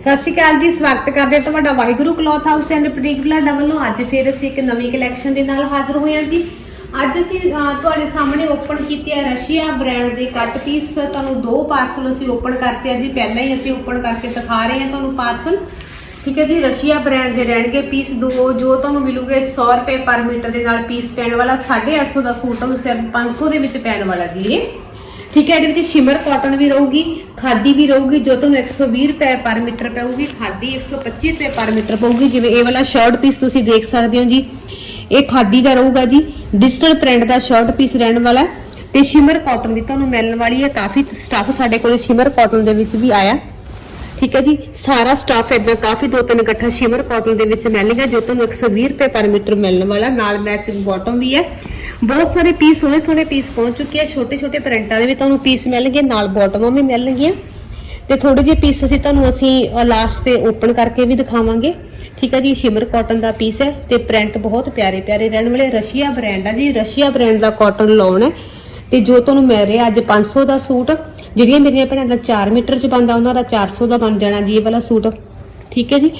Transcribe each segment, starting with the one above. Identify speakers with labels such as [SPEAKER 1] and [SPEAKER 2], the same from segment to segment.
[SPEAKER 1] ਸਤਿ ਸ਼੍ਰੀ ਅਕਾਲ ਜੀ, ਸਵਾਗਤ ਕਰਦੇ ਹਾਂ ਤੁਹਾਡਾ Waheguru cloth house and boutique Balada ਵੱਲੋਂ। ਅੱਜ ਫਿਰ ਅਸੀਂ ਇੱਕ ਨਵੀਂ ਕਲੈਕਸ਼ਨ ਦੇ ਨਾਲ ਹਾਜ਼ਰ ਹੋਏ ਹਾਂ ਜੀ। ਅੱਜ ਅਸੀਂ ਤੁਹਾਡੇ ਸਾਹਮਣੇ ਓਪਨ ਕੀਤੇ ਆ ਰਸ਼ੀਆ ਬ੍ਰਾਂਡ ਦੇ ਕੱਟ ਪੀਸ ਤੁਹਾਨੂੰ ਦੋ ਪਾਰਸਲ ਅਸੀਂ ਓਪਨ ਕਰਤੇ ਆ ਜੀ। ਪਹਿਲਾਂ ਹੀ ਅਸੀਂ ਓਪਨ ਕਰਕੇ ਦਿਖਾ ਰਹੇ ਹਾਂ ਤੁਹਾਨੂੰ ਪਾਰਸਲ ਠੀਕ ਹੈ ਜੀ, ਰਸ਼ੀਆ ਬ੍ਰਾਂਡ ਦੇ ਰਹਿਣਗੇ ਪੀਸ ਦੋ। ਜੋ ਤੁਹਾਨੂੰ ਮਿਲੂਗੇ 100 ਰੁਪਏ ਪਰ ਮੀਟਰ ਦੇ ਨਾਲ ਪੀਸ ਪੈਣ ਵਾਲਾ 850 ਦਾ ਸੂਟ ਤੁਹਾਨੂੰ ਸਿਰਫ 500 ਦੇ ਵਿੱਚ ਪੈਣ ਵਾਲਾ ਜੀ ਇਹ। ਠੀਕ ਹੈ, ਇਹਦੇ ਵਿੱਚ ਸ਼ਿਮਰ ਕਾਟਨ ਵੀ ਰਹੂਗੀ, ਖਾਦੀ ਵੀ ਰਹੂਗੀ, ਜੋ ਤੁਹਾਨੂੰ 120 ਰੁਪਏ ਪਰ ਮੀਟਰ ਪਊਗੀ, ਖਾਦੀ 125 ਰੁਪਏ ਪਰ ਮੀਟਰ ਪਊਗੀ, ਜਿਵੇਂ ਇਹ ਵਾਲਾ ਸ਼ਰਟ ਪੀਸ ਤੁਸੀਂ ਦੇਖ ਸਕਦੇ ਹੋ ਜੀ। ਇਹ ਖਾਦੀ ਦਾ ਰਹੂਗਾ ਜੀ ਡਿਜੀਟਲ ਪ੍ਰਿੰਟ ਦਾ ਸ਼ਰਟ ਪੀਸ ਰਹਿਣ ਵਾਲਾ ਹੈ। ਤੇ ਸ਼ਿਮਰ ਕਾਟਨ ਦੀ ਤੁਹਾਨੂੰ ਮਿਲਣ ਵਾਲੀ ਹੈ, ਕਾਫੀ ਸਟੱਫ ਸਾਡੇ ਕੋਲ ਸ਼ਿਮਰ ਕਾਟਨ ਦੇ ਵਿੱਚ ਵੀ ਆਇਆ। ਠੀਕ ਹੈ ਜੀ, ਸਾਰਾ ਸਟਾਫ ਇਦਾਂ ਕਾਫੀ ਦੋ ਤਿੰਨ ਇਕੱਠਾ ਸ਼ਿਮਰ ਕਾਟਨ ਦੇ ਵਿੱਚ ਮਿਲੇਗਾ ਜੋ ਤੁਹਾਨੂੰ 120 ਰੁਪਏ ਪਰ ਮੀਟਰ ਮਿਲਣ ਵਾਲਾ, ਨਾਲ ਮੈਚਿੰਗ ਬਾਟਮ ਵੀ ਹੈ। ਬਹੁਤ ਸਾਰੇ ਪੀਸ ਸੋਹਣੇ ਸੋਹਣੇ ਪੀਸ ਪਹੁੰਚ ਚੁੱਕੇ ਆ, ਛੋਟੇ ਛੋਟੇ ਪ੍ਰਿੰਟਾਂ ਦੇ ਵੀ ਤੁਹਾਨੂੰ ਪੀਸ ਮਿਲਣਗੇ, ਨਾਲ ਬਾਟਮਾਂ ਵੀ ਮਿਲਣਗੀਆਂ। ਤੇ ਥੋੜੇ ਜਿਹੇ ਪੀਸ ਅਸੀਂ ਤੁਹਾਨੂੰ ਅਸੀਂ ਲਾਸਟ ਤੇ ਓਪਨ ਕਰਕੇ ਵੀ ਦਿਖਾਵਾਂਗੇ। ਠੀਕ ਹੈ ਜੀ, ਸ਼ਿਮਰ ਕਾਟਨ ਦਾ ਪੀਸ ਹੈ ਤੇ ਪ੍ਰਿੰਟ ਬਹੁਤ ਪਿਆਰੇ ਪਿਆਰੇ ਰਹਿਣ ਵਾਲੇ, ਰਸ਼ੀਆ ਬ੍ਰਾਂਡ ਆ ਜੀ, ਰਸ਼ੀਆ ਬ੍ਰਾਂਡ ਦਾ ਕਾਟਨ ਲਾਉਣ ਹੈ। ਤੇ ਜੋ ਤੁਹਾਨੂੰ ਮਿਲ ਰਿਹਾ ਅੱਜ 500 ਦਾ ਸੂਟ ਜਿਹੜੀਆਂ ਮੇਰੀਆਂ ਭੈਣਾਂ ਦਾ 4 ਮੀਟਰ ਚ ਬੰਦਾ, ਉਹਨਾਂ ਦਾ 400 ਦਾ ਬਣ ਜਾਣਾ ਜੀ ਇਹ ਵਾਲਾ ਸੂਟ। ਠੀਕ ਹੈ ਜੀ?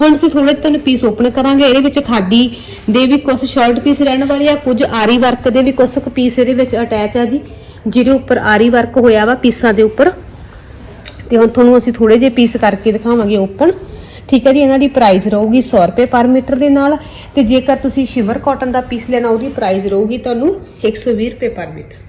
[SPEAKER 1] ਹੁਣ ਅਸੀਂ ਥੋੜੇ ਤੁਹਾਨੂੰ ਪੀਸ ਓਪਨ ਕਰਾਂਗੇ, ਇਹਦੇ ਵਿੱਚ ਖਾਦੀ ਦੇ ਵੀ ਕੁਝ ਸ਼ਾਰਟ ਪੀਸ ਰਹਿਣ ਵਾਲੇ ਆ, ਕੁਝ ਆਰੀ ਵਰਕ ਦੇ ਵੀ ਕੁਝ ਪੀਸ ਇਹਦੇ ਵਿੱਚ ਅਟੈਚ ਆ ਜੀ, ਜਿਹਦੇ ਉੱਪਰ ਆਰੀ ਵਰਕ ਹੋਇਆ ਵਾ ਪੀਸਾਂ ਦੇ ਉੱਪਰ। ਤੇ ਹੁਣ ਤੁਹਾਨੂੰ ਅਸੀਂ ਥੋੜੇ ਜਿਹੇ ਪੀਸ ਕਰਕੇ ਦਿਖਾਵਾਂਗੇ ਓਪਨ ਠੀਕ ਹੈ ਜੀ? ਇਹਨਾਂ ਦੀ ਪ੍ਰਾਈਸ ਰਹੂਗੀ 100 ਰੁਪਏ ਪਰ ਮੀਟਰ ਦੇ ਨਾਲ। ਤੇ ਜੇਕਰ ਤੁਸੀਂ ਸ਼ਿਵਰ ਕਾਟਨ ਦਾ ਪੀਸ ਲੈਣਾ, ਉਹਦੀ ਪ੍ਰਾਈਸ ਰਹੂਗੀ ਤੁਹਾਨੂੰ 120 ਰੁਪਏ ਪਰ ਮੀਟਰ।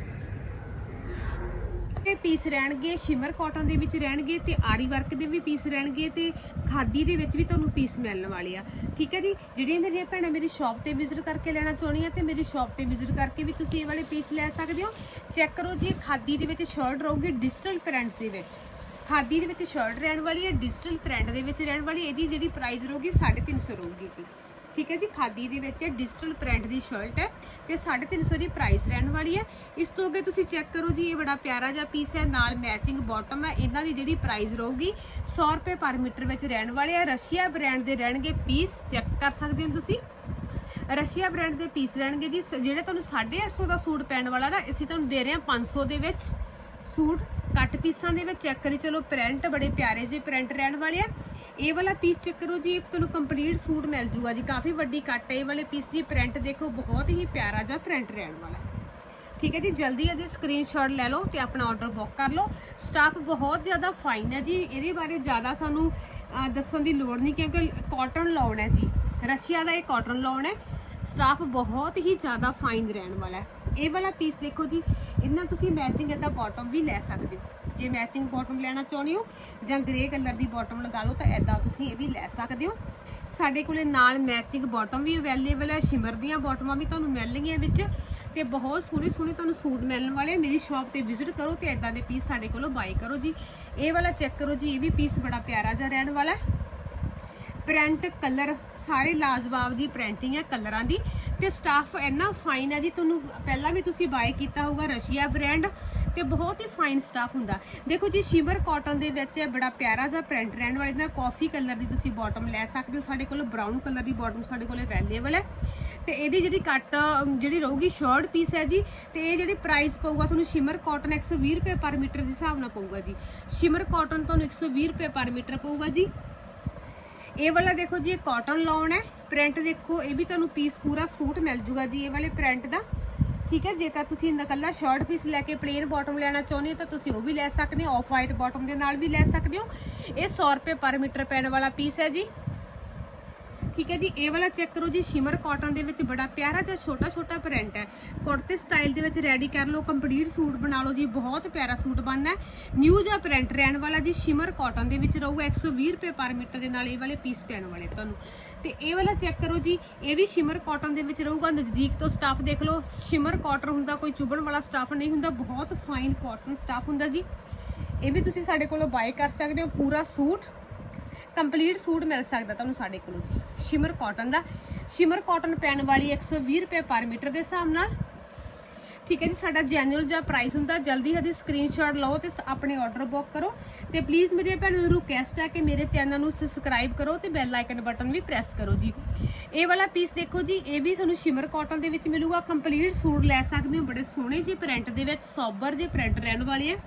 [SPEAKER 1] ਤੇ ਪੀਸ ਰਹਿਣਗੇ, ਸ਼ਿਮਰ ਕਾਟਨ ਦੇ ਵਿੱਚ ਰਹਿਣਗੇ ਤੇ ਆਰੀ ਵਰਕ ਦੇ ਵੀ ਪੀਸ ਰਹਿਣਗੇ ਤੇ ਖਾਦੀ ਦੇ ਵਿੱਚ ਵੀ ਤੁਹਾਨੂੰ ਪੀਸ ਮਿਲਣ ਵਾਲੇ ਆ। ਠੀਕ ਹੈ ਜੀ? ਜਿਹੜੀਆਂ ਮੇਰੀਆਂ ਭੈਣਾਂ ਮੇਰੀ ਸ਼ਾਪ ਤੇ ਵਿਜ਼ਿਟ ਕਰਕੇ ਲੈਣਾ ਚਾਹੁੰਦੀਆਂ ਤੇ ਮੇਰੀ ਸ਼ਾਪ ਤੇ ਵਿਜ਼ਿਟ ਕਰਕੇ ਵੀ ਤੁਸੀਂ ਇਹ ਵਾਲੇ ਪੀਸ ਲੈ ਸਕਦੇ ਹੋ। ਚੈੱਕ ਕਰੋ ਜੀ ਇਹ ਖਾਦੀ ਦੇ ਵਿੱਚ ਸ਼ਰਟ ਰਹੂਗੀ ਡਿਜੀਟਲ ਪ੍ਰਿੰਟ ਦੇ ਵਿੱਚ। ਖਾਦੀ ਦੇ ਵਿੱਚ ਸ਼ਰਟ ਰਹਿਣ ਵਾਲੀ ਹੈ ਡਿਜੀਟਲ ਪ੍ਰਿੰਟ ਦੇ ਵਿੱਚ ਰਹਿਣ ਵਾਲੀ ਇਹਦੀ ਜਿਹੜੀ ਪ੍ਰਾਈਸ ਰਹੂਗੀ 350 ਰਹੂਗੀ ਜੀ। ਠੀਕ ਹੈ ਜੀ ਖਾਦੀ ਦੇ ਵਿੱਚ ਹੈ ਡਿਜੀਟਲ ਪ੍ਰਿੰਟ ਦੀ ਸ਼ਰਟ ਹੈ ਤੇ 350 ਦੀ ਪ੍ਰਾਈਸ ਰਹਿਣ ਵਾਲੀ ਹੈ। ਇਸ ਤੋਂ ਅੱਗੇ ਤੁਸੀਂ ਚੈੱਕ ਕਰੋ ਜੀ, ਇਹ ਬੜਾ ਪਿਆਰਾ ਜਿਹਾ ਪੀਸ ਹੈ, ਨਾਲ ਮੈਚਿੰਗ ਬਾਟਮ ਹੈ। ਇਹਨਾਂ ਦੀ ਜਿਹੜੀ ਪ੍ਰਾਈਸ ਰਹੂਗੀ 100 ਰੁਪਏ ਪਰ ਮੀਟਰ ਵਿੱਚ ਰਹਿਣ ਵਾਲੇ ਆ। ਰਸ਼ੀਆ ਬ੍ਰਾਂਡ ਦੇ ਰਹਿਣਗੇ ਪੀਸ ਚੈੱਕ ਕਰ ਸਕਦੇ ਹੋ ਤੁਸੀਂ। ਰਸ਼ੀਆ ਬ੍ਰਾਂਡ ਦੇ ਪੀਸ ਰਹਿਣਗੇ ਜੀ, ਸ- ਜਿਹੜੇ ਤੁਹਾਨੂੰ 850 ਦਾ ਸੂਟ ਪੈਣ ਵਾਲਾ ਨਾ, ਅਸੀਂ ਤੁਹਾਨੂੰ ਦੇ ਰਹੇ ਹਾਂ 500 ਦੇ ਵਿੱਚ। ਸੂਟ ਕੱਟ ਪੀਸਾਂ ਦੇ ਵਿੱਚ ਚੈੱਕ ਕਰੀ, ਚਲੋ ਪ੍ਰਿੰਟ ਬੜੇ ਪਿਆਰੇ ਜਿਹੇ ਪ੍ਰਿੰਟ ਰਹਿਣ ਵਾਲੇ ਆ। ਇਹ ਵਾਲਾ ਪੀਸ ਚੈੱਕ ਕਰੋ ਜੀ ਤੁਹਾਨੂੰ ਕੰਪਲੀਟ ਸੂਟ ਮਿਲ ਜੂਗਾ ਜੀ। ਕਾਫੀ ਵੱਡੀ ਕੱਟ ਹੈ ਇਹ ਵਾਲੇ ਪੀਸ ਦੀ ਪ੍ਰਿੰਟ ਦੇਖੋ, ਬਹੁਤ ਹੀ ਪਿਆਰਾ ਜਿਹਾ ਪ੍ਰਿੰਟ ਰਹਿਣ ਵਾਲਾ ਠੀਕ ਹੈ ਜੀ, ਜਲਦੀ ਇਹਦੀ ਸਕਰੀਨਸ਼ਾਟ ਲੈ ਲਓ ਤੇ ਆਪਣਾ ਆਰਡਰ ਬੁੱਕ ਕਰ ਲਓ। ਸਟਾਫ ਬਹੁਤ ਜ਼ਿਆਦਾ ਫਾਈਨ ਹੈ ਜੀ, ਇਹਦੇ ਬਾਰੇ ਜ਼ਿਆਦਾ ਸਾਨੂੰ ਦੱਸਣ ਦੀ ਲੋੜ ਨਹੀਂ ਕਿਉਂਕਿ ਕਾਟਨ ਲਾਉਣ ਹੈ ਜੀ। ਰਸ਼ੀਆ ਦਾ ਇਹ ਕਾਟਨ ਲਾਉਣ ਹੈ। ਸਟਾਫ ਬਹੁਤ ਹੀ ਜ਼ਿਆਦਾ ਫਾਈਨ ਰਹਿਣ ਵਾਲਾ ਹੈ। ਇਹ ਵਾਲਾ ਪੀਸ ਦੇਖੋ ਜੀ ਇਹਨਾਂ ਤੁਸੀਂ ਮੈਚਿੰਗ ਇਹਦਾ ਬਾਟਮ ਵੀ ਲੈ ਸਕਦੇ ਹੋ। ਜੇ ਮੈਚਿੰਗ ਬਾਟਮ ਲੈਣਾ ਚਾਹੁੰਦੇ ਹੋ ਜਾਂ ਗ੍ਰੇ ਕਲਰ ਦੀ ਬਾਟਮ ਲਗਾ ਲਓ ਤਾਂ ਐਦਾਂ ਤੁਸੀਂ ਇਹ ਵੀ ਲੈ ਸਕਦੇ ਹੋ। ਸਾਡੇ ਕੋਲੇ ਨਾਲ ਮੈਚਿੰਗ ਬਾਟਮ ਵੀ ਅਵੇਲੇਬਲ ਹੈ ਸ਼ਿਮਰ ਦੀਆਂ ਬਾਟਮਾਂ ਵੀ ਤੁਹਾਨੂੰ ਮਿਲਣਗੀਆਂ ਵਿੱਚ ਤੇ ਬਹੁਤ ਸੋਹਣੇ ਸੋਹਣੇ ਤੁਹਾਨੂੰ ਸੂਟ ਮਿਲਣ ਵਾਲੇ ਮੇਰੀ ਸ਼ਾਪ ਤੇ ਵਿਜ਼ਿਟ ਕਰੋ ਤੇ ਐਦਾਂ ਦੇ ਪੀਸ ਸਾਡੇ ਕੋਲੋਂ ਬਾਈ ਕਰੋ ਜੀ। ਇਹ ਵਾਲਾ ਚੈੱਕ ਕਰੋ ਜੀ, ਇਹ ਵੀ ਪੀਸ ਬੜਾ ਪਿਆਰਾ ਜਿਹਾ ਰਹਿਣ ਵਾਲਾ ਹੈ। ਪ੍ਰਿੰਟ ਕਲਰ ਸਾਰੇ ਲਾਜਵਾਬ ਦੀ ਪ੍ਰਿੰਟਿੰਗ ਹੈ ਕਲਰਾਂ ਦੀ। ਤੇ ਸਟਾਫ ਇੰਨਾ ਫਾਈਨ ਹੈ ਜੀ, ਤੁਹਾਨੂੰ ਪਹਿਲਾਂ ਵੀ ਤੁਸੀਂ ਬਾਏ ਕੀਤਾ ਹੋਊਗਾ ਰਸ਼ੀਆ ਬ੍ਰਾਂਡ ਤੇ ਬਹੁਤ ਹੀ ਫਾਈਨ ਸਟਾਫ ਹੁੰਦਾ। ਦੇਖੋ ਜੀ ਸ਼ਿਮਰ ਕਾਟਨ ਦੇ ਵਿੱਚ ਇਹ ਬੜਾ ਪਿਆਰਾ ਜਿਹਾ ਪ੍ਰਿੰਟ ਰਹਿਣ ਵਾਲੇ ਨਾਲ ਕਾਫੀ ਕਲਰ ਦੀ ਤੁਸੀਂ ਬਾਟਮ ਲੈ ਸਕਦੇ ਹੋ। ਸਾਡੇ ਕੋਲ ਬਰਾਊਨ ਕਲਰ ਦੀ ਬਾਟਮ ਸਾਡੇ ਕੋਲ ਅਵੇਲੇਬਲ ਹੈ। ਤੇ ਇਹਦੀ ਜਿਹੜੀ ਕੱਟ ਜਿਹੜੀ ਰਹੂਗੀ ਸ਼ਰਟ ਪੀਸ ਹੈ ਜੀ, ਤੇ ਇਹ ਜਿਹੜੀ ਪ੍ਰਾਈਸ ਪਊਗਾ, ਤੁਹਾਨੂੰ ਸ਼ਿਮਰ ਕਾਟਨ 120 ਰੁਪਏ ਪਰ ਮੀਟਰ ਦੇ ਹਿਸਾਬ ਨਾਲ ਪਊਗਾ ਜੀ। ਸ਼ਿਮਰ ਕਾਟਨ ਤੁਹਾਨੂੰ 120 ਰੁਪਏ ਪਰ ਮੀਟਰ ਪਊਗਾ ਜੀ। ਇਹ ਵਾਲਾ ਦੇਖੋ ਜੀ, ਇਹ ਕਾਟਨ ਲਾਉਣ ਹੈ। ਪ੍ਰਿੰਟ ਦੇਖੋ, ਇਹ ਵੀ ਤੁਹਾਨੂੰ ਪੀਸ ਪੂਰਾ ਸੂਟ ਮਿਲ ਜੂਗਾ ਜੀ ਇਹ ਵਾਲੇ ਪ੍ਰਿੰਟ ਦਾ। ਠੀਕ ਹੈ, ਜੇਕਰ ਤੁਸੀਂ ਨਕੱਲਾ ਸ਼ਰਟ ਪੀਸ ਲੈ ਕੇ ਪਲੇਨ ਬਾਟਮ ਲੈਣਾ ਚਾਹੁੰਦੇ ਹੋ, ਤਾਂ ਤੁਸੀਂ ਉਹ ਵੀ ਲੈ ਸਕਦੇ ਹੋ ਆਫ ਵਾਈਟ ਬਾਟਮ ਦੇ ਨਾਲ ਵੀ ਲੈ ਸਕਦੇ ਹੋ। ਇਹ 100 ਰੁਪਏ ਪਰ ਮੀਟਰ ਪੈਣ ਵਾਲਾ ਪੀਸ ਹੈ ਜੀ। ਠੀਕ ਹੈ ਜੀ, ਇਹ ਵਾਲਾ ਚੈੱਕ ਕਰੋ ਜੀ ਸ਼ਿਮਰ ਕਾਟਨ ਦੇ ਵਿੱਚ ਬੜਾ ਪਿਆਰਾ ਜਿਹਾ ਛੋਟਾ ਛੋਟਾ ਪ੍ਰਿੰਟ ਹੈ। ਕੁੜਤੇ ਸਟਾਈਲ ਦੇ ਵਿੱਚ ਰੈਡੀ ਕਰ ਲਓ ਕੰਪਲੀਟ ਸੂਟ ਬਣਾ ਲਓ ਜੀ, ਬਹੁਤ ਪਿਆਰਾ ਸੂਟ ਬਣਨਾ ਨਿਊ ਜਿਹਾ ਪ੍ਰਿੰਟ ਰਹਿਣ ਵਾਲਾ ਜੀ ਸ਼ਿਮਰ ਕਾਟਨ ਦੇ ਵਿੱਚ ਰਹੂਗਾ 120 ਰੁਪਏ ਪਰ ਮੀਟਰ ਦੇ ਨਾਲ ਇਹ ਵਾਲੇ ਪੀਸ ਪੈਣ ਵਾਲੇ ਤੁਹਾਨੂੰ। ਤੇ ਇਹ ਵਾਲਾ ਚੈੱਕ ਕਰੋ ਜੀ, ਇਹ ਵੀ ਸ਼ਿਮਰ ਕਾਟਨ ਦੇ ਵਿੱਚ ਰਹੂਗਾ, ਨਜ਼ਦੀਕ ਤੋਂ ਸਟਾਫ ਦੇਖ ਲਓ। ਸ਼ਿਮਰ ਕਾਟਨ ਹੁੰਦਾ, ਕੋਈ ਚੁਭਣ ਵਾਲਾ ਸਟਾਫ ਨਹੀਂ ਹੁੰਦਾ, ਬਹੁਤ ਫਾਈਨ ਕਾਟਨ ਸਟਾਫ ਹੁੰਦਾ ਜੀ। ਇਹ ਵੀ ਤੁਸੀਂ ਸਾਡੇ ਕੋਲੋਂ ਬਾਏ ਕਰ ਸਕਦੇ ਹੋ, ਪੂਰਾ ਸੂਟ। ਕੰਪਲੀਟ ਸੂਟ ਮਿਲ ਸਕਦਾ ਤੁਹਾਨੂੰ ਸਾਡੇ ਕੋਲੋਂ ਜੀ। ਸ਼ਿਮਰ ਕਾਟਨ ਦਾ। ਸ਼ਿਮਰ ਕਾਟਨ ਪੈਣ ਵਾਲੀ 120 ਰੁਪਏ ਪਰ ਮੀਟਰ ਦੇ ਹਿਸਾਬ ਨਾਲ। ਠੀਕ ਹੈ ਜੀ, ਸਾਡਾ ਜੈਨੂਅਲ ਜਾਂ ਪ੍ਰਾਈਸ ਹੁੰਦਾ। ਜਲਦੀ ਇਹਦੀ ਸਕਰੀਨਸ਼ਾਟ ਲਓ ਤੇ ਆਪਣੇ ਆਰਡਰ ਬੁੱਕ ਕਰੋ। ਤੇ ਪਲੀਜ਼ ਮੇਰੇ ਭੈਣਾਂ ਨੂੰ ਰਿਕੁਐਸਟ ਹੈ ਕਿ ਮੇਰੇ ਚੈਨਲ ਨੂੰ ਸਬਸਕ੍ਰਾਈਬ ਕਰੋ ਤੇ ਬੈਲ ਆਈਕਨ ਬਟਨ ਵੀ ਪ੍ਰੈਸ ਕਰੋ ਜੀ। ਇਹ ਵਾਲਾ ਪੀਸ ਦੇਖੋ ਜੀ, ਇਹ ਵੀ ਤੁਹਾਨੂੰ ਸ਼ਿਮਰ ਕਾਟਨ ਦੇ ਵਿੱਚ ਮਿਲੂਗਾ। ਕੰਪਲੀਟ ਸੂਟ ਲੈ ਸਕਦੇ ਹੋ। ਬੜੇ ਸੋਹਣੇ ਜਿਹੇ ਪ੍ਰਿੰਟ ਦੇ ਵਿੱਚ ਸੋਬਰ ਜਿਹੇ ਪ੍ਰਿੰਟ ਰਹਿਣ ਵਾਲੇ ਆ।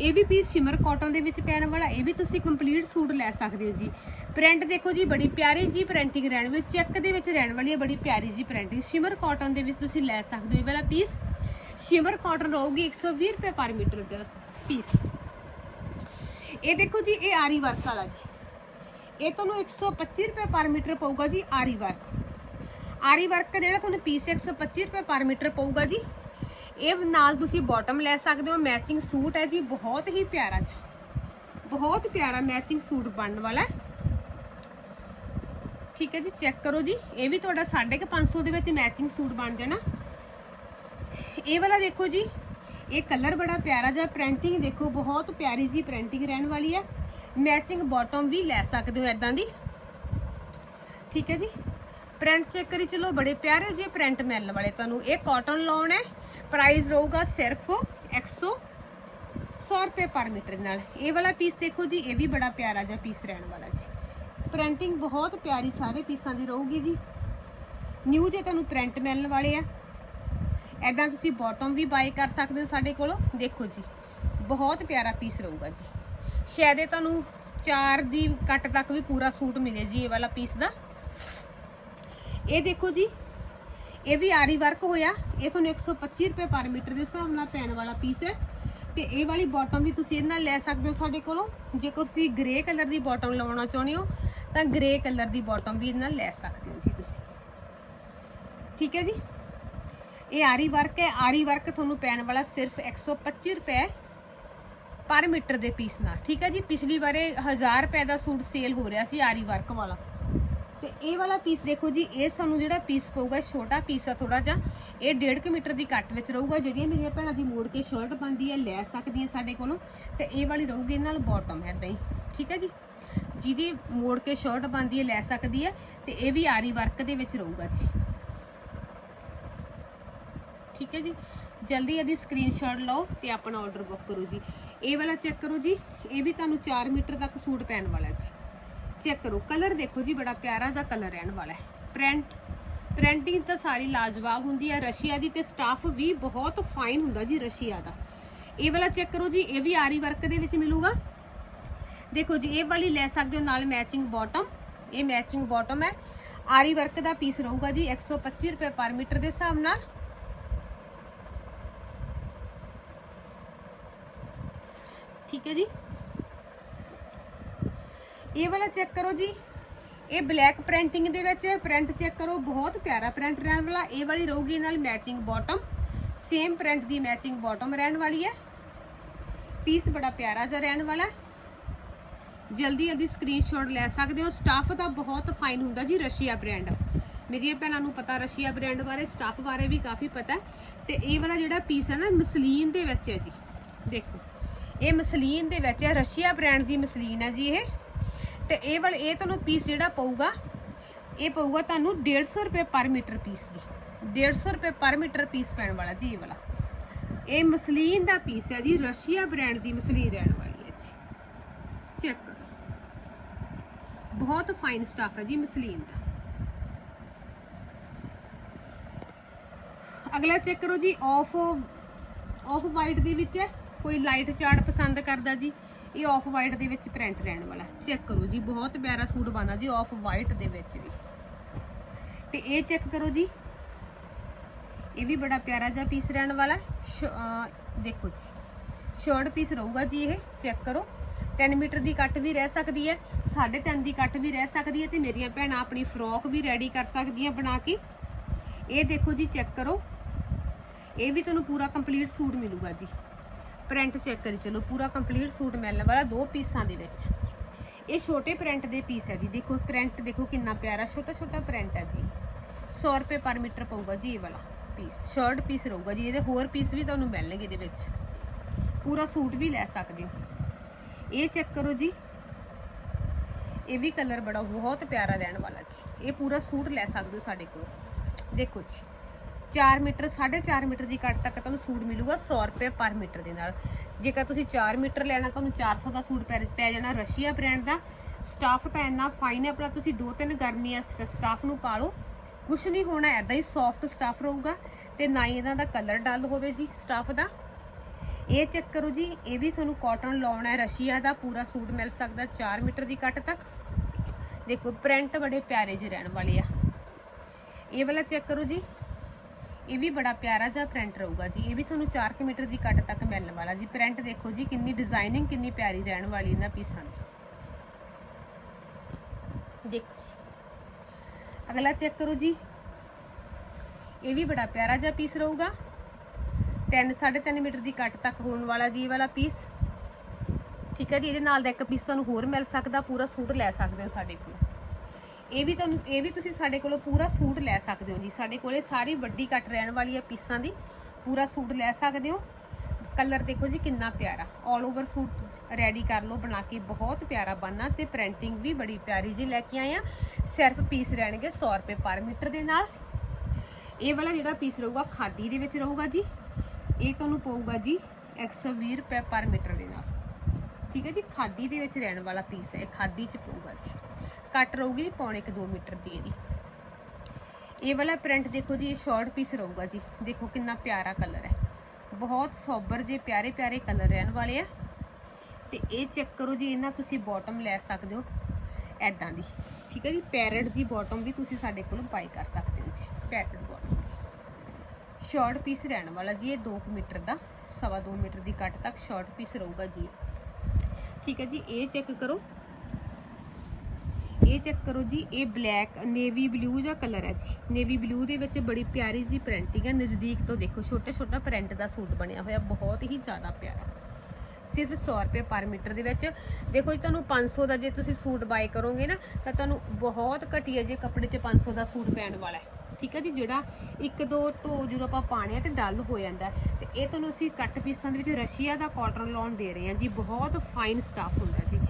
[SPEAKER 1] ਇਹ ਵੀ ਪੀਸ ਸ਼ਿਮਰ ਕਾਟਨ ਦੇ ਵਿੱਚ ਪੈਣ ਵਾਲਾ, ਇਹ ਵੀ ਤੁਸੀਂ ਕੰਪਲੀਟ ਸੂਟ ਲੈ ਸਕਦੇ ਹੋ ਜੀ। ਪ੍ਰਿੰਟ ਦੇਖੋ ਜੀ, ਬੜੀ ਪਿਆਰੀ ਜੀ ਪ੍ਰਿੰਟਿੰਗ ਰਹਿਣ ਵਾਲੀ, ਚੈੱਕ ਦੇ ਵਿੱਚ ਰਹਿਣ ਵਾਲੀ ਹੈ ਬੜੀ ਪਿਆਰੀ ਜੀ ਪ੍ਰਿੰਟਿੰਗ ਸ਼ਿਮਰ ਕਾਟਨ ਦੇ ਵਿੱਚ ਤੁਸੀਂ ਲੈ ਸਕਦੇ ਹੋ ਇਹ ਵਾਲਾ ਪੀਸ ਸ਼ਿਮਰ ਕਾਟਨ ਰਹੂਗੀ 120 ਰੁਪਏ ਪਰ ਮੀਟਰ ਦਾ ਪੀਸ ਇਹ ਦੇਖੋ ਜੀ, ਇਹ ਆਰੀ ਵਰਕ ਵਾਲਾ ਜੀ। ਇਹ ਤੁਹਾਨੂੰ 125 ਰੁਪਏ ਪਰ ਮੀਟਰ ਪਊਗਾ ਜੀ ਆਰੀ ਵਰਕ ਆਰੀ ਵਰਕ ਦਾ ਜਿਹੜਾ ਤੁਹਾਨੂੰ ਪੀਸ 125 ਰੁਪਏ ਪਰ ਮੀਟਰ ਪਊਗਾ ਜੀ। ਇਹ ਨਾਲ ਤੁਸੀਂ ਬਾਟਮ ਲੈ ਸਕਦੇ ਹੋ ਮੈਚਿੰਗ ਸੂਟ ਹੈ ਜੀ, ਬਹੁਤ ਹੀ ਪਿਆਰਾ ਜੀ। ਬਹੁਤ ਪਿਆਰਾ ਮੈਚਿੰਗ ਸੂਟ ਬਣਨ ਵਾਲਾ ਠੀਕ ਹੈ ਜੀ ਚੈੱਕ ਕਰੋ ਜੀ, ਇਹ ਵੀ ਤੁਹਾਡਾ 550 ਦੇ ਵਿੱਚ ਮੈਚਿੰਗ ਸੂਟ ਬਣ ਜਾਣਾ। ਇਹ ਵਾਲਾ ਦੇਖੋ ਜੀ, ਇਹ ਕਲਰ ਬੜਾ ਪਿਆਰਾ ਜਿਹਾ ਪ੍ਰਿੰਟਿੰਗ ਦੇਖੋ ਬਹੁਤ ਪਿਆਰੀ ਜੀ ਪ੍ਰਿੰਟਿੰਗ ਰਹਿਣ ਵਾਲੀ ਹੈ। ਮੈਚਿੰਗ ਬਾਟਮ ਵੀ ਲੈ ਸਕਦੇ ਹੋ ਐਦਾਂ ਦੀ। ਠੀਕ ਹੈ ਜੀ ਪ੍ਰਿੰਟ ਚੈੱਕ ਕਰੀ ਚਲੋ, ਬੜੇ ਪਿਆਰੇ ਜਿਹੇ ਪ੍ਰਿੰਟ ਮਿਲਣ ਵਾਲੇ ਤੁਹਾਨੂੰ। ਇਹ ਕਾਟਨ ਲੋਨ ਹੈ। ਪ੍ਰਾਈਸ ਰਹੂਗਾ ਸਿਰਫ 100 100 ਰੁਪਏ ਪਰ ਮੀਟਰ ਨਾਲ। ਇਹ ਵਾਲਾ ਪੀਸ ਦੇਖੋ ਜੀ, ਇਹ ਵੀ ਬੜਾ ਪਿਆਰਾ ਜਿਹਾ ਪੀਸ ਰਹਿਣ ਵਾਲਾ ਜੀ। ਪ੍ਰਿੰਟਿੰਗ ਬਹੁਤ ਪਿਆਰੀ ਸਾਰੇ ਪੀਸਾਂ ਦੀ ਰਹੂਗੀ ਜੀ। ਨਿਊ ਜੇ ਤੁਹਾਨੂੰ ਪ੍ਰਿੰਟ ਮਿਲਣ ਵਾਲੇ ਆ। ਐਦਾਂ ਤੁਸੀਂ ਬਾਟਮ ਵੀ ਬਾਈ ਕਰ ਸਕਦੇ ਹੋ ਸਾਡੇ ਕੋਲੋਂ। ਦੇਖੋ ਜੀ, ਬਹੁਤ ਪਿਆਰਾ ਪੀਸ ਰਹੂਗਾ ਜੀ। ਸ਼ਾਇਦ ਇਹ ਤੁਹਾਨੂੰ 4 ਦੀ ਕੱਟ ਤੱਕ ਵੀ ਪੂਰਾ ਸੂਟ ਮਿਲੇ ਜੀ, ਇਹ ਵਾਲਾ ਪੀਸ ਦਾ। ਇਹ ਦੇਖੋ ਜੀ, ਇਹ ਵੀ ਆਰੀ ਵਰਕ ਹੋਇਆ। ਇਹ ਤੁਹਾਨੂੰ 125 ਰੁਪਏ ਪਰ ਮੀਟਰ ਦੇ ਹਿਸਾਬ ਨਾਲ ਪੈਣ ਵਾਲਾ ਪੀਸ ਹੈ। ਤੇ ਇਹ ਵਾਲੀ ਬਾਟਮ ਵੀ ਤੁਸੀਂ ਇਹਦੇ ਨਾਲ ਲੈ ਸਕਦੇ ਹੋ ਸਾਡੇ ਕੋਲੋਂ। ਜੇਕਰ ਤੁਸੀਂ ਗ੍ਰੇ ਕਲਰ ਦੀ ਬਾਟਮ ਲਵਾਉਣਾ ਚਾਹੁੰਦੇ ਹੋ, ਤਾਂ ਗ੍ਰੇ ਕਲਰ ਦੀ ਬਾਟਮ ਵੀ ਇਹਦੇ ਨਾਲ ਲੈ ਸਕਦੇ ਹੋ ਜੀ ਤੁਸੀਂ। ਠੀਕ ਹੈ ਜੀ? ਇਹ ਆਰੀ ਵਰਕ ਹੈ। ਆਰੀ ਵਰਕ ਤੁਹਾਨੂੰ ਪੈਣ ਵਾਲਾ ਸਿਰਫ 125 ਰੁਪਏ ਪਰ ਮੀਟਰ ਦੇ ਪੀਸ ਨਾਲ। ਠੀਕ ਹੈ ਜੀ? ਪਿਛਲੀ ਵਾਰੇ 1000 ਰੁਪਏ ਦਾ ਸੂਟ ਸੇਲ ਹੋ ਰਿਹਾ ਸੀ ਆਰੀ ਵਰਕ ਵਾਲਾ। ਤੇ ਇਹ ਵਾਲਾ ਪੀਸ ਦੇਖੋ ਜੀ, ਇਹ ਸਾਨੂੰ ਜਿਹੜਾ ਪੀਸ ਪਊਗਾ, ਛੋਟਾ ਪੀਸ ਆ ਥੋੜਾ ਜਿਹਾ, ਇਹ 1.5 ਮੀਟਰ ਦੀ ਕੱਟ ਵਿੱਚ ਰਹੂਗਾ, ਜਿਹੜੀਆਂ ਮੇਰੀਆਂ ਭੈਣਾਂ ਦੀ ਮੋੜ ਕੇ ਸ਼ਰਟ ਬਣਦੀ ਹੈ, ਲੈ ਸਕਦੀਆਂ ਸਾਡੇ ਕੋਲੋਂ, ਤੇ ਇਹ ਵਾਲੀ ਰਹੂਗੀ ਇਹਨਾਂ ਨਾਲ ਬਾਟਮ ਹੈ ਹੀ, ਠੀਕ ਹੈ ਜੀ? ਜਿਹਦੀ ਮੋੜ ਕੇ ਸ਼ਰਟ ਬਣਦੀ ਹੈ, ਲੈ ਸਕਦੀ ਹੈ, ਤੇ ਇਹ ਵੀ ਆਰੀ ਵਰਕ ਦੇ ਵਿੱਚ ਰਹੂਗਾ ਜੀ। ਠੀਕ ਹੈ ਜੀ? ਜਲਦੀ ਇਹਦੀ ਸਕਰੀਨਸ਼ਾਟ ਲਓ ਤੇ ਆਪਣਾ ਆਰਡਰ ਬੁੱਕ ਕਰੋ ਜੀ। ਇਹ ਵਾਲਾ ਚੈੱਕ ਕਰੋ ਜੀ, ਇਹ ਵੀ ਤੁਹਾਨੂੰ 4 ਮੀਟਰ ਤੱਕ ਸੂਟ ਪੈਣ ਵਾਲਾ ਜੀ। ਚੈੱਕ ਕਰੋ। ਕਲਰ ਦੇਖੋ ਜੀ, ਬੜਾ ਪਿਆਰਾ ਜਿਹਾ ਕਲਰ ਰਹਿਣ ਵਾਲਾ ਹੈ। ਪ੍ਰਿੰਟ, ਪ੍ਰਿੰਟਿੰਗ ਤਾਂ ਸਾਰੀ ਲਾਜਵਾਬ ਹੁੰਦੀ ਹੈ। ਰਸ਼ੀਆ ਦੀ ਤੇ ਸਟਾਫ ਵੀ ਬਹੁਤ ਫਾਈਨ ਹੁੰਦਾ ਜੀ ਰਸ਼ੀਆ ਦਾ। ਇਹ ਵਾਲਾ ਚੈੱਕ ਕਰੋ ਜੀ, ਇਹ ਵੀ ਆਰੀ ਵਰਕ ਦੇ ਵਿੱਚ ਮਿਲੂਗਾ। ਦੇਖੋ ਜੀ, ਇਹ ਵਾਲੀ ਲੈ ਸਕਦੇ ਹੋ ਨਾਲ ਮੈਚਿੰਗ ਬਾਟਮ ਇਹ ਮੈਚਿੰਗ ਬਾਟਮ ਹੈ। ਆਰੀ ਵਰਕ ਦਾ ਪੀਸ ਰਹੂਗਾ ਜੀ 125 ਰੁਪਏ ਪਰ ਮੀਟਰ ਦੇ ਹਿਸਾਬ ਨਾਲ। ਠੀਕ ਹੈ ਜੀ। ਇਹ ਵਾਲਾ ਚੈੱਕ ਕਰੋ ਜੀ। ਇਹ ਬਲੈਕ ਪ੍ਰਿੰਟਿੰਗ ਦੇ ਵਿੱਚ ਪ੍ਰਿੰਟ ਚੈੱਕ ਕਰੋ। ਬਹੁਤ ਪਿਆਰਾ ਪ੍ਰਿੰਟ ਰਹਿਣ ਵਾਲਾ। ਇਹ ਵਾਲੀ ਰਹੂਗੀ ਨਾਲ ਮੈਚਿੰਗ ਬਾਟਮ ਸੇਮ ਪ੍ਰਿੰਟ ਦੀ ਮੈਚਿੰਗ ਬਾਟਮ ਰਹਿਣ ਵਾਲੀ ਹੈ। ਪੀਸ ਬੜਾ ਪਿਆਰਾ ਜਿਹਾ ਰਹਿਣ ਵਾਲਾ। ਜਲਦੀ ਜਲਦੀ ਇਹਦੀ ਸਕਰੀਨਸ਼ਾਟ ਲੈ ਸਕਦੇ ਹੋ। ਸਟਾਫ ਦਾ ਬਹੁਤ ਫਾਈਨ ਹੁੰਦਾ ਜੀ ਰਸ਼ੀਆ ਬ੍ਰਾਂਡ ਮੇਰੀਆਂ ਭੈਣਾਂ ਨੂੰ ਪਤਾ ਰਸ਼ੀਆ ਬ੍ਰਾਂਡ ਬਾਰੇ ਸਟਾਫ ਬਾਰੇ ਵੀ ਕਾਫੀ ਪਤਾ ਹੈ। ਤੇ ਇਹ ਵਾਲਾ ਜਿਹੜਾ ਪੀਸ ਹੈ ਨਾ, ਮਸਲੀਨ ਦੇ ਵਿੱਚ ਹੈ ਜੀ। ਦੇਖੋ। ਇਹ ਮਸਲੀਨ ਦੇ ਵਿੱਚ ਹੈ, ਰਸ਼ੀਆ ਬ੍ਰਾਂਡ ਦੀ ਮਸਲੀਨ ਹੈ ਜੀ ਇਹ। ਤੇ ਇਹ ਵਾਲਾ ਇਹ ਤੁਹਾਨੂੰ ਪੀਸ ਜਿਹੜਾ ਪਊਗਾ, ਇਹ ਪਊਗਾ ਤੁਹਾਨੂੰ 150 ਰੁਪਏ ਪਰ ਮੀਟਰ ਪੀਸ ਜੀ। 150 ਰੁਪਏ ਪਰ ਮੀਟਰ ਪੀਸ ਪੈਣ ਵਾਲਾ ਜੀ ਇਹ ਵਾਲਾ। ਇਹ ਮਸਲੀਨ ਦਾ ਪੀਸ ਹੈ ਜੀ, ਰਸ਼ੀਆ ਬ੍ਰਾਂਡ ਦੀ ਮਸਲੀਨ ਰਹਿਣ ਵਾਲੀ ਹੈ ਜੀ। ਚੈੱਕ ਬਹੁਤ ਫਾਈਨ ਸਟਾਫ ਹੈ ਜੀ ਮਸਲੀਨ ਦਾ। ਅਗਲਾ ਚੈੱਕ ਕਰੋ ਜੀ ਆਫ ਆਫ ਵਾਈਟ ਦੇ ਵਿੱਚ ਕੋਈ ਲਾਈਟ ਚਾਰਟ ਪਸੰਦ ਕਰਦਾ ਜੀ। ਇਹ ਆਫ ਵਾਈਟ ਦੇ ਵਿੱਚ ਪ੍ਰਿੰਟ ਰਹਿਣ ਵਾਲਾ ਚੈੱਕ ਕਰੋ ਜੀ, ਬਹੁਤ ਪਿਆਰਾ ਸੂਟ ਬਣਦਾ ਜੀ ਆਫ ਵਾਈਟ ਦੇ ਵਿੱਚ ਵੀ। ਤੇ ਇਹ ਚੈੱਕ ਕਰੋ ਜੀ। ਇਹ ਵੀ ਬੜਾ ਪਿਆਰਾ ਜਿਹਾ ਪੀਸ ਰਹਿਣ ਵਾਲਾ ਸ਼- ਦੇਖੋ ਜੀ। ਸ਼ਾਰਟ ਪੀਸ ਰਹੂਗਾ ਜੀ ਇਹ ਚੈੱਕ ਕਰੋ। 3 ਮੀਟਰ ਦੀ ਕੱਟ ਵੀ ਰਹਿ ਸਕਦੀ ਹੈ 3.5 ਦੀ ਕੱਟ ਵੀ ਰਹਿ ਸਕਦੀ ਹੈ ਤੇ ਮੇਰੀਆਂ ਭੈਣਾਂ ਆਪਣੀ ਫਰੋਕ ਵੀ ਰੈਡੀ ਕਰ ਸਕਦੀਆਂ ਬਣਾ ਕੇ। ਇਹ ਦੇਖੋ ਜੀ ਚੈੱਕ ਕਰੋ। ਇਹ ਵੀ ਤੁਹਾਨੂੰ ਪੂਰਾ ਕੰਪਲੀਟ ਸੂਟ ਮਿਲੂਗਾ ਜੀ। ਪ੍ਰਿੰਟ ਚੈੱਕ ਕਰੀ। ਚਲੋ, ਪੂਰਾ ਕੰਪਲੀਟ ਸੂਟ ਮਿਲਣ ਵਾਲਾ ਦੋ ਪੀਸਾਂ ਦੇ ਵਿੱਚ। ਇਹ ਛੋਟੇ ਪ੍ਰਿੰਟ ਦੇ ਪੀਸ ਹੈ ਜੀ। ਦੇਖੋ ਪ੍ਰਿੰਟ ਦੇਖੋ ਕਿੰਨਾ ਪਿਆਰਾ ਛੋਟਾ ਛੋਟਾ ਪ੍ਰਿੰਟ ਹੈ ਜੀ। 100 ਰੁਪਏ ਪਰ ਮੀਟਰ ਪਊਗਾ ਜੀ ਇਹ ਵਾਲਾ ਪੀਸ ਸ਼ਰਟ ਪੀਸ ਰਹੂਗਾ ਜੀ। ਇਹਦੇ ਹੋਰ ਪੀਸ ਵੀ ਤੁਹਾਨੂੰ ਮਿਲਣਗੇ ਇਹਦੇ ਵਿੱਚ। ਪੂਰਾ ਸੂਟ ਵੀ ਲੈ ਸਕਦੇ ਹੋ। ਇਹ ਚੈੱਕ ਕਰੋ ਜੀ। ਇਹ ਵੀ ਕਲਰ ਬੜਾ ਬਹੁਤ ਪਿਆਰਾ ਰਹਿਣ ਵਾਲਾ ਜੀ। ਇਹ ਪੂਰਾ ਸੂਟ ਲੈ ਸਕਦੇ ਹੋ ਸਾਡੇ ਕੋਲ। ਦੇਖੋ ਜੀ। 4 ਮੀਟਰ 4.5 ਮੀਟਰ ਦੀ ਕੱਟ ਤੱਕ ਤੁਹਾਨੂੰ ਸੂਟ ਮਿਲੂਗਾ 100 ਰੁਪਏ ਪਰ ਮੀਟਰ ਦੇ ਨਾਲ। ਜੇਕਰ ਤੁਸੀਂ 4 ਮੀਟਰ ਲੈਣਾ, ਤੁਹਾਨੂੰ 400 ਦਾ ਸੂਟ ਪੈ ਪੈ ਜਾਣਾ ਰਸ਼ੀਆ ਬ੍ਰਾਂਡ ਦਾ। ਸਟਾਫ ਤਾਂ ਇੰਨਾ ਫਾਈਨ ਹੈ ਆਪਣਾ ਤੁਸੀਂ ਦੋ ਤਿੰਨ ਗਰਮੀਆਂ ਸਟਾਫ ਨੂੰ ਪਾ ਲਓ। ਕੁਝ ਨਹੀਂ ਹੋਣਾ ਐਦਾਂ ਹੀ ਸੌਫਟ ਸਟਾਫ ਰਹੂਗਾ ਤੇ ਨਾ ਹੀ ਇਹਨਾਂ ਦਾ ਕਲਰ ਡਲ ਹੋਵੇ ਜੀ ਸਟਾਫ ਦਾ। ਇਹ ਚੈੱਕ ਕਰੋ ਜੀ, ਇਹ ਵੀ ਤੁਹਾਨੂੰ ਕਾਟਨ ਲਾਉਣਾ ਹੈ, ਰਸ਼ੀਆ ਦਾ ਪੂਰਾ ਸੂਟ ਮਿਲ ਸਕਦਾ 4 ਮੀਟਰ ਦੀ ਕੱਟ ਤੱਕ। ਦੇਖੋ ਪ੍ਰਿੰਟ ਬੜੇ ਪਿਆਰੇ ਜਿਹੇ ਰਹਿਣ ਵਾਲੇ ਆ। ਇਹ ਵਾਲਾ ਚੈੱਕ ਕਰੋ ਜੀ। ਇਹ ਵੀ ਬੜਾ ਪਿਆਰਾ ਜਿਹਾ ਪ੍ਰਿੰਟ ਰਹੂਗਾ ਜੀ। ਇਹ ਵੀ ਤੁਹਾਨੂੰ 4 ਮੀਟਰ ਦੀ ਕੱਟ ਤੱਕ ਮਿਲਣ ਵਾਲਾ ਜੀ। ਪ੍ਰਿੰਟ ਦੇਖੋ ਜੀ, ਕਿੰਨੀ ਡਿਜ਼ਾਈਨਿੰਗ ਕਿੰਨੀ ਪਿਆਰੀ ਰਹਿਣ ਵਾਲੀ ਇਹਨਾਂ ਪੀਸਾਂ ਦੀ। ਦੇਖੋ ਅਗਲਾ ਚੈੱਕ ਕਰੋ ਜੀ। ਇਹ ਵੀ ਬੜਾ ਪਿਆਰਾ ਜਿਹਾ ਪੀਸ ਰਹੂਗਾ। 3 3.5 ਮੀਟਰ ਦੀ ਕੱਟ ਤੱਕ ਹੋਣ ਵਾਲਾ ਜੀ ਇਹ ਵਾਲਾ ਪੀਸ ਠੀਕ ਹੈ ਜੀ, ਇਹਦੇ ਨਾਲ ਦਾ ਇੱਕ ਪੀਸ ਤੁਹਾਨੂੰ ਹੋਰ ਮਿਲ ਸਕਦਾ, ਪੂਰਾ ਸੂਟ ਲੈ ਸਕਦੇ ਹੋ ਸਾਡੇ ਕੋਲ। ਇਹ ਵੀ ਤੁਹਾਨੂੰ, ਇਹ ਵੀ ਤੁਸੀਂ ਸਾਡੇ ਕੋਲੋਂ ਪੂਰਾ ਸੂਟ ਲੈ ਸਕਦੇ ਹੋ ਜੀ। ਸਾਡੇ ਕੋਲੇ ਸਾਰੀ ਵੱਡੀ ਕੱਟ ਰਹਿਣ ਵਾਲੀ ਹੈ ਪੀਸਾਂ ਦੀ ਪੂਰਾ ਸੂਟ ਲੈ ਸਕਦੇ ਹੋ। ਕਲਰ ਦੇਖੋ ਜੀ ਕਿੰਨਾ ਪਿਆਰਾ। 올 ਓਵਰ ਸੂਟ ਰੈਡੀ ਕਰ ਲਓ, ਬਣਾ ਕੇ ਬਹੁਤ ਪਿਆਰਾ ਬਣਨਾ ਤੇ ਪ੍ਰਿੰਟਿੰਗ ਵੀ ਬੜੀ ਪਿਆਰੀ ਜੀ ਲੈ ਕੇ ਆਏ ਆ। ਸਿਰਫ ਪੀਸ ਰਹਿਣਗੇ 100 ਰੁਪਏ ਪਰ ਮੀਟਰ ਦੇ ਨਾਲ। ਇਹ ਵਾਲਾ ਜਿਹੜਾ ਪੀਸ ਰਹੂਗਾ ਖਾਦੀ ਦੇ ਵਿੱਚ ਰਹੂਗਾ ਜੀ। ਇਹ ਤੁਹਾਨੂੰ ਪਊਗਾ ਜੀ 120 ਰੁਪਏ ਪਰ ਮੀਟਰ ਦੇ ਨਾਲ। ਠੀਕ ਹੈ ਜੀ ਖਾਦੀ ਦੇ ਵਿੱਚ ਰਹਿਣ ਵਾਲਾ ਪੀਸ ਹੈ, ਇਹ ਖਾਦੀ ਚ ਪਊਗਾ ਜੀ। ਕੱਟ ਰਹੂਗੀ, ਪੌਣੇ 1 2 ਮੀਟਰ ਦੀ ਇਹਦੀ। ਇਹ ਵਾਲਾ ਪ੍ਰਿੰਟ ਦੇਖੋ ਜੀ, ਇਹ ਸ਼ਾਰਟ ਪੀਸ ਰਹੂਗਾ ਜੀ। ਦੇਖੋ ਕਿੰਨਾ ਪਿਆਰਾ ਕਲਰ ਹੈ। ਬਹੁਤ ਸੋਬਰ ਜੇ, ਪਿਆਰੇ ਪਿਆਰੇ ਕਲਰ ਰਹਿਣ ਵਾਲੇ ਆ। ਤੇ ਇਹ ਚੈੱਕ ਕਰੋ ਜੀ, ਇਹਨਾਂ ਤੁਸੀਂ ਬਾਟਮ ਲੈ ਸਕਦੇ ਹੋ ਐਦਾਂ ਦੀ। ਠੀਕ ਹੈ ਜੀ ਪੈਰਟ ਦੀ ਬਾਟਮ ਵੀ ਤੁਸੀਂ ਸਾਡੇ ਕੋਲੋਂ ਬਾਈ ਕਰ ਸਕਦੇ ਹੋ ਜੀ ਪੈਰਟ ਬਾਟਮ ਸ਼ਾਰਟ ਪੀਸ ਰਹਿਣ ਵਾਲਾ ਜੀ, ਇਹ 2 ਮੀਟਰ ਦਾ, ਸਵਾ 2 ਮੀਟਰ ਦੀ ਕੱਟ ਤੱਕ ਸ਼ਾਰਟ ਪੀਸ ਰਹੂਗਾ ਜੀ। ਠੀਕ ਹੈ ਜੀ, ਇਹ ਚੈੱਕ ਕਰੋ। ਚੈੱਕ ਕਰੋ ਜੀ, ਇਹ ਬਲੈਕ ਨੇਵੀ ਬਲੂ ਦਾ ਕਲਰ ਹੈ ਜੀ। ਨੇਵੀ ਬਲੂ ਦੇ ਵਿੱਚ ਬੜੀ ਪਿਆਰੀ ਜੀ ਪ੍ਰਿੰਟਿੰਗ ਹੈ। ਨਜ਼ਦੀਕ ਤੋਂ ਦੇਖੋ ਛੋਟਾ ਛੋਟਾ ਪ੍ਰਿੰਟ ਦਾ ਸੂਟ ਬਣਿਆ ਹੋਇਆ, ਬਹੁਤ ਹੀ ਜ਼ਿਆਦਾ ਪਿਆਰਾ। ਸਿਰਫ 100 ਰੁਪਏ ਪਰ ਮੀਟਰ ਦੇ ਵਿੱਚ। ਦੇਖੋ ਜੀ, ਤੁਹਾਨੂੰ 500 ਦਾ ਜੇ ਤੁਸੀਂ ਸੂਟ ਬਾਈ ਕਰੋਗੇ ਨਾ, ਤਾਂ ਤੁਹਾਨੂੰ ਬਹੁਤ ਘਟੀਆ ਜੇ ਕੱਪੜੇ 'ਚ 500 ਦਾ ਸੂਟ ਪੈਣ ਵਾਲਾ ਹੈ। ਠੀਕ ਹੈ ਜੀ, ਜਿਹੜਾ ਇੱਕ ਦੋ ਢੋ ਜਦੋਂ ਆਪਾਂ ਪਾਣੇ ਆ ਤੇ ਡਲ ਹੋ ਜਾਂਦਾ ਹੈ। ਤੇ ਇਹ ਤੁਹਾਨੂੰ ਅਸੀਂ ਕੱਟ ਪੀਸਾਂ ਦੇ ਵਿੱਚ ਰਸ਼ੀਆ ਦਾ ਕਾਟਨ ਲਾਉਣ ਦੇ ਰਹੇ ਹਾਂ ਜੀ। ਬਹੁਤ ਫਾਈਨ ਸਟਾਫ ਹੁੰਦਾ ਜੀ।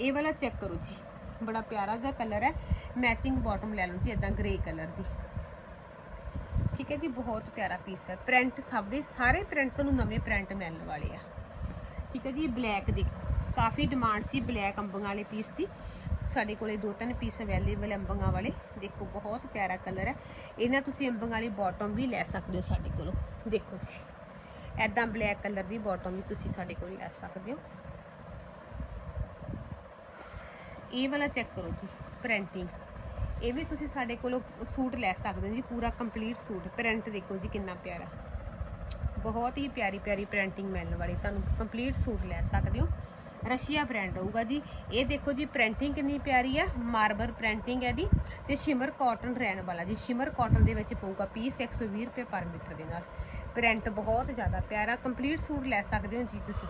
[SPEAKER 1] ਇਹ ਵਾਲਾ ਚੈੱਕ ਕਰੋ ਜੀ। ਬੜਾ ਪਿਆਰਾ ਜਿਹਾ ਕਲਰ ਹੈ। ਮੈਚਿੰਗ ਬਾਟਮ ਲੈ ਲਓ ਜੀ ਇਦਾਂ ਗ੍ਰੇ ਕਲਰ ਦੀ। ਠੀਕ ਹੈ ਜੀ, ਬਹੁਤ ਪਿਆਰਾ ਪੀਸ ਹੈ। ਪ੍ਰਿੰਟ ਸਭ ਦੇ, ਸਾਰੇ ਪ੍ਰਿੰਟ ਤੁਹਾਨੂੰ ਨਵੇਂ ਪ੍ਰਿੰਟ ਮਿਲਣ ਵਾਲੇ ਆ। ਠੀਕ ਹੈ ਜੀ ਬਲੈਕ ਦੇ ਕਾਫੀ ਡਿਮਾਂਡ ਸੀ ਬਲੈਕ ਅੰਬਾਂ ਵਾਲੇ ਪੀਸ ਦੀ। ਸਾਡੇ ਕੋਲੇ ਦੋ ਤਿੰਨ ਪੀਸ ਅਵੇਲੇਬਲ ਅੰਬਾਂ ਵਾਲੇ। ਦੇਖੋ, ਬਹੁਤ ਪਿਆਰਾ ਕਲਰ ਹੈ। ਇਹਨਾਂ ਤੁਸੀਂ ਅੰਬਾਂ ਵਾਲੀ ਬਾਟਮ ਵੀ ਲੈ ਸਕਦੇ ਹੋ ਸਾਡੇ ਕੋਲੋਂ। ਦੇਖੋ ਜੀ ਐਦਾਂ ਬਲੈਕ ਕਲਰ ਦੀ ਬਾਟਮ ਵੀ ਤੁਸੀਂ ਸਾਡੇ ਕੋਲ ਲੈ ਸਕਦੇ ਹੋ। ਇਹ ਵਾਲਾ ਚੈੱਕ ਕਰੋ ਜੀ ਪ੍ਰਿੰਟਿੰਗ ਇਹ ਵੀ ਤੁਸੀਂ ਸਾਡੇ ਕੋਲੋਂ ਸੂਟ ਲੈ ਸਕਦੇ ਹੋ ਜੀ, ਪੂਰਾ ਕੰਪਲੀਟ ਸੂਟ। ਪ੍ਰਿੰਟ ਦੇਖੋ ਜੀ ਕਿੰਨਾ ਪਿਆਰਾ। ਬਹੁਤ ਹੀ ਪਿਆਰੀ ਪਿਆਰੀ ਪ੍ਰਿੰਟਿੰਗ ਮਿਲਣ ਵਾਲੀ। ਤੁਹਾਨੂੰ ਕੰਪਲੀਟ ਸੂਟ ਲੈ ਸਕਦੇ ਹੋ। ਰਸ਼ੀਆ ਬ੍ਰਾਂਡ ਹੋਊਗਾ ਜੀ। ਇਹ ਦੇਖੋ ਜੀ ਪ੍ਰਿੰਟਿੰਗ ਕਿੰਨੀ ਪਿਆਰੀ ਆ। ਮਾਰਬਲ ਪ੍ਰਿੰਟਿੰਗ ਹੈ ਦੀ ਤੇ ਸ਼ਿਮਰ ਕਾਟਨ ਰਹਿਣ ਵਾਲਾ ਜੀ। ਸ਼ਿਮਰ ਕਾਟਨ ਦੇ ਵਿੱਚ ਪਊਗਾ ਪੀਸ 120 ਰੁਪਏ ਪਰ ਮੀਟਰ ਦੇ ਨਾਲ। ਪ੍ਰਿੰਟ ਬਹੁਤ ਜ਼ਿਆਦਾ ਪਿਆਰਾ। ਕੰਪਲੀਟ ਸੂਟ ਲੈ ਸਕਦੇ ਹੋ ਜੀ ਤੁਸੀਂ।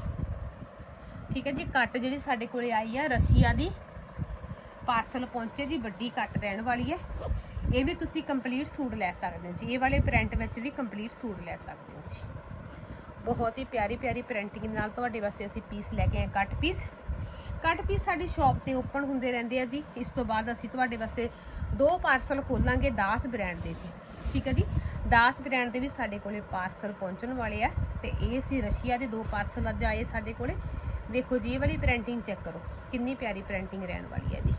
[SPEAKER 1] ਠੀਕ ਹੈ ਜੀ, ਕੱਟ ਜਿਹੜੀ ਸਾਡੇ ਕੋਲੇ ਆਈ ਆ, ਰਸ਼ੀਆ ਦੀ। ਪਾਰਸਲ ਪਹੁੰਚੇ ਜੀ, ਵੱਡੀ ਕੱਟ ਰਹਿਣ ਵਾਲੀ ਹੈ। ਇਹ ਵੀ ਤੁਸੀਂ ਕੰਪਲੀਟ ਸੂਟ ਲੈ ਸਕਦੇ ਹੋ ਜੀ। ਇਹ ਵਾਲੇ ਪ੍ਰਿੰਟ ਵਿੱਚ ਵੀ ਕੰਪਲੀਟ ਸੂਟ ਲੈ ਸਕਦੇ ਹੋ ਜੀ। ਬਹੁਤ ਹੀ ਪਿਆਰੀ ਪਿਆਰੀ ਪ੍ਰਿੰਟਿੰਗ ਨਾਲ ਤੁਹਾਡੇ ਵਾਸਤੇ ਅਸੀਂ ਪੀਸ ਲੈ ਕੇ ਆਏ ਕੱਟ ਪੀਸ ਕੱਟ ਪੀਸ ਸਾਡੀ ਸ਼ਾਪ ਤੇ ਓਪਨ ਹੁੰਦੇ ਰਹਿੰਦੇ ਆ ਜੀ। ਇਸ ਤੋਂ ਬਾਅਦ ਅਸੀਂ ਤੁਹਾਡੇ ਵਾਸਤੇ ਦੋ ਪਾਰਸਲ ਖੋਲਾਂਗੇ ਦਾਸ ਬ੍ਰਾਂਡ ਦੇ ਜੀ। ਠੀਕ ਹੈ ਜੀ? ਦਾਸ ਬ੍ਰਾਂਡ ਦੇ ਵੀ ਸਾਡੇ ਕੋਲੇ ਪਾਰਸਲ ਪਹੁੰਚਣ ਵਾਲੇ ਆ। ਤੇ ਇਹ ਸੀ ਰਸ਼ੀਆ ਦੇ ਦੋ ਪਾਰਸਲ ਅੱਜ ਆਏ ਸਾਡੇ ਕੋਲੇ। ਵੇਖੋ ਜੀ, ਇਹ ਵਾਲੀ ਪ੍ਰਿੰਟਿੰਗ ਚੈੱਕ ਕਰੋ। ਕਿੰਨੀ ਪਿਆਰੀ ਪ੍ਰਿੰਟਿੰਗ ਰਹਿਣ ਵਾਲੀ ਹੈ ਇਹਦੀ।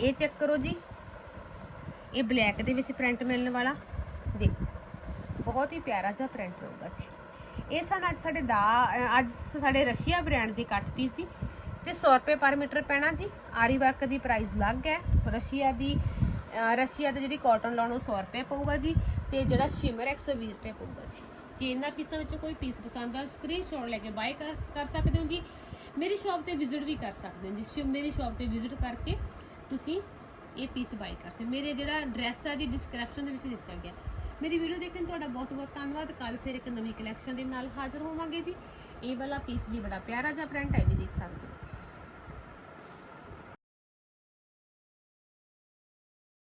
[SPEAKER 1] ਇਹ ਚੈੱਕ ਕਰੋ ਜੀ। ਇਹ ਬਲੈਕ ਦੇ ਵਿੱਚ ਪ੍ਰਿੰਟ ਮਿਲਣ ਵਾਲਾ। ਦੇਖੋ, ਬਹੁਤ ਹੀ ਪਿਆਰਾ ਜਿਹਾ ਪ੍ਰਿੰਟ ਹੋਊਗਾ ਜੀ। ਇਹ ਸਨ ਅੱਜ ਸਾਡੇ ਦਾ ਅੱਜ ਸਾਡੇ ਰਸ਼ੀਆ ਬ੍ਰਾਂਡ ਦੀ ਕੱਟ ਪੀਸ ਜੀ। ਤੇ 100 ਰੁਪਏ ਪਰ ਮੀਟਰ ਪੈਣਾ ਜੀ। ਆਰੀ ਵਰਕ ਦੀ ਪ੍ਰਾਈਸ ਲੱਗ ਹੈ। ਰਸ਼ੀਆ ਦੀ ਰਸ਼ੀਆ ਦੇ ਜਿਹੜੀ ਕਾਟਨ ਲਾਉਣ, ਉਹ 100 ਰੁਪਏ ਪਊਗਾ ਜੀ। ਤੇ ਜਿਹੜਾ ਸ਼ਿਮਰ 120 ਰੁਪਏ ਪਊਗਾ ਜੀ। ਜੇ ਇਹਨਾਂ ਪੀਸਾਂ ਵਿੱਚੋਂ ਕੋਈ ਪੀਸ ਪਸੰਦ ਆ ਸਕਰੀਨਸ਼ਾਟ ਲੈ ਕੇ ਬਾਏ ਕਰ ਕਰ ਸਕਦੇ ਹੋ ਜੀ। ਮੇਰੀ ਸ਼ਾਪ ਤੇ ਵਿਜ਼ਿਟ ਵੀ ਕਰ ਸਕਦੇ ਹੋ ਜਿਸ ਸ਼ਿ- ਮੇਰੀ ਸ਼ਾਪ ਤੇ ਵਿਜ਼ਿਟ ਕਰਕੇ ਤੁਸੀਂ ਇਹ ਪੀਸ ਬਾਈ ਕਰ ਸਕਦੇ ਮੇਰੇ ਜਿਹੜਾ ਐਡਰੈਸ ਆ ਜੀ ਡਿਸਕ੍ਰਿਪਸ਼ਨ ਦੇ ਵਿੱਚ ਦਿੱਤਾ ਗਿਆ। ਮੇਰੀ ਵੀਡੀਓ ਦੇਖਣ ਲਈ ਤੁਹਾਡਾ ਬਹੁਤ ਬਹੁਤ ਧੰਨਵਾਦ। ਕੱਲ ਫਿਰ ਇੱਕ ਨਵੀਂ ਕਲੈਕਸ਼ਨ ਦੇ ਨਾਲ ਹਾਜ਼ਰ ਹੋਵਾਂਗੇ ਜੀ। ਇਹ ਵਾਲਾ ਪੀਸ ਵੀ ਬੜਾ ਪਿਆਰਾ ਜਿਹਾ ਪ੍ਰਿੰਟ ਹੈ ਵੀ ਦੇਖ ਸਕਦੇ ਹੋ।